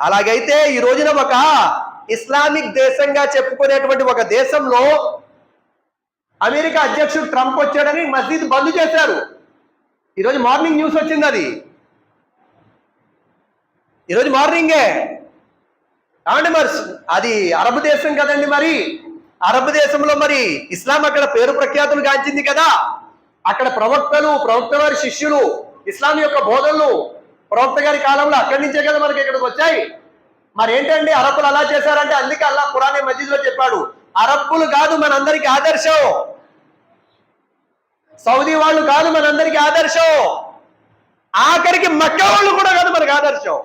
అలాగైతే ఈ రోజున ఒక ఇస్లామిక్ దేశంగా చెప్పుకునేటువంటి ఒక దేశంలో అమెరికా అధ్యక్షుడు ట్రంప్ వచ్చాడని మసీద్ బంద్ చేశారు. ఈరోజు మార్నింగ్ న్యూస్ వచ్చింది అది. ఈరోజు మార్నింగే. కావండి మరి? అది అరబ్ దేశం కదండి మరి. అరబ్ దేశంలో మరి ఇస్లాం అక్కడ పేరు ప్రఖ్యాతులు గాంచింది కదా. అక్కడ ప్రవక్తలు ప్రవక్త వారి శిష్యులు ఇస్లాం యొక్క బోధనలు ప్రవక్త గారి కాలంలో అక్కడి నుంచే కదా మనకి ఇక్కడికి వచ్చాయి. మరి ఏంటండి అరబ్బులు అలా చేశారంటే అందుకే అల్లా పురాణే మజీద్లో చెప్పాడు. అరబ్బులు కాదు మనందరికి ఆదర్శం. సౌదీ వాళ్ళు కాదు మనందరికి ఆదర్శం. ఆఖరికి మక్క వాళ్ళు కూడా కాదు మనకు ఆదర్శం.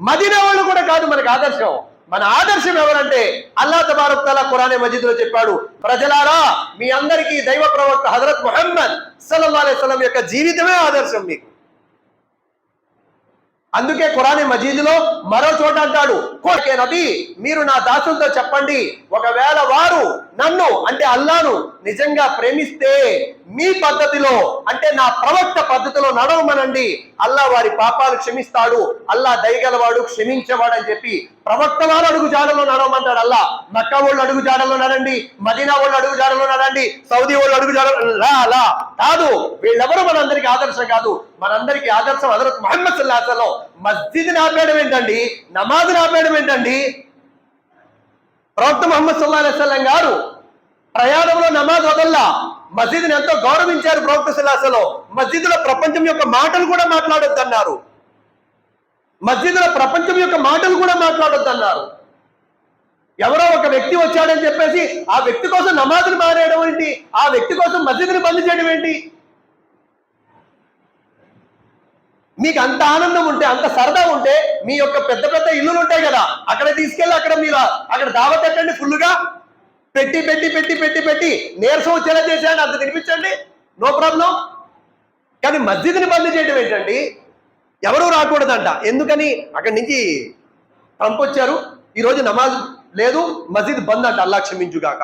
మదిన వాళ్ళు కూడా కాదు మనకు ఆదర్శం. మన ఆదర్శం ఎవరంటే అల్లా తబారక్ తలా ఖురానే మజీద్లో చెప్పాడు. ప్రజలారా మీ అందరికీ దైవ ప్రవక్త హజరత్ మొహమ్మద్ సల్లల్లాహు అలైహి యొక్క జీవితమే ఆదర్శం మీకు. అందుకే ఖురానే మజీదులో మరో చోట అంటాడు కోరికే నబీ మీరు నా దాసులతో చెప్పండి ఒకవేళ వారు నన్ను అంటే అల్లాను నిజంగా ప్రేమిస్తే మీ పద్ధతిలో అంటే నా ప్రవక్త పద్ధతిలో నడవమనండి. అల్లా వారి పాపాలు క్షమిస్తాడు. అల్లా దయగలవాడు క్షమించేవాడు అని చెప్పి ప్రవక్త వారు అడుగు జాడలో నడవమంటాడు అల్లా. మక్కా వాళ్ళు అడుగు జాడలో నడండి. మదీనా వాళ్ళు అడుగు జాడలో నడండి. సౌదీ వాళ్ళు అడుగు జాడలో లా అలా కాదు వీళ్ళెవరు మనందరికి ఆదర్శం కాదు. మనందరికి ఆదర్శం హజరత్ మహమ్మద్ సల్లాహలో మస్జిద్ ఆపేయడం ఏంటండి నమాజ్ నాపేయడం ఏంటండి ప్రవక్త మహమ్మద్ సల్లా అలైస్లం గారు ప్రయాణంలో నమాజ్ వదల్లా మసీదుని ఎంతో గౌరవించారు ప్రవక్త సుల్లాసలో మసీదులో ప్రపంచం యొక్క మాటలు కూడా మాట్లాడొద్దన్నారు. మసీదులో ప్రపంచం యొక్క మాటలు కూడా మాట్లాడొద్దన్నారు. ఎవరో ఒక వ్యక్తి వచ్చాడని చెప్పేసి ఆ వ్యక్తి కోసం నమాజులు మారేయడం ఏంటి? ఆ వ్యక్తి కోసం మసీదుని బంద్ చేయడం ఏంటి? మీకు అంత ఆనందం ఉంటే అంత సరదా ఉంటే మీ యొక్క పెద్ద పెద్ద ఇల్లులు ఉంటాయి కదా. అక్కడ తీసుకెళ్ళి అక్కడ మీరు అక్కడ దావత్ పెట్టండి ఫుల్గా పెట్టి పెట్టి పెట్టి పెట్టి పెట్టి నీరసం వచ్చేలా చేసేయండి అంత తినిపించండి. No problem. కానీ మస్జిద్ని బంద్ చేయడం ఏంటండి? ఎవరూ రాకూడదంట. ఎందుకని? అక్కడి నుంచి పంపొచ్చారు ఈరోజు నమాజ్ లేదు మస్జిద్ బంద్ అంట అల్లా క్షమించుగాక.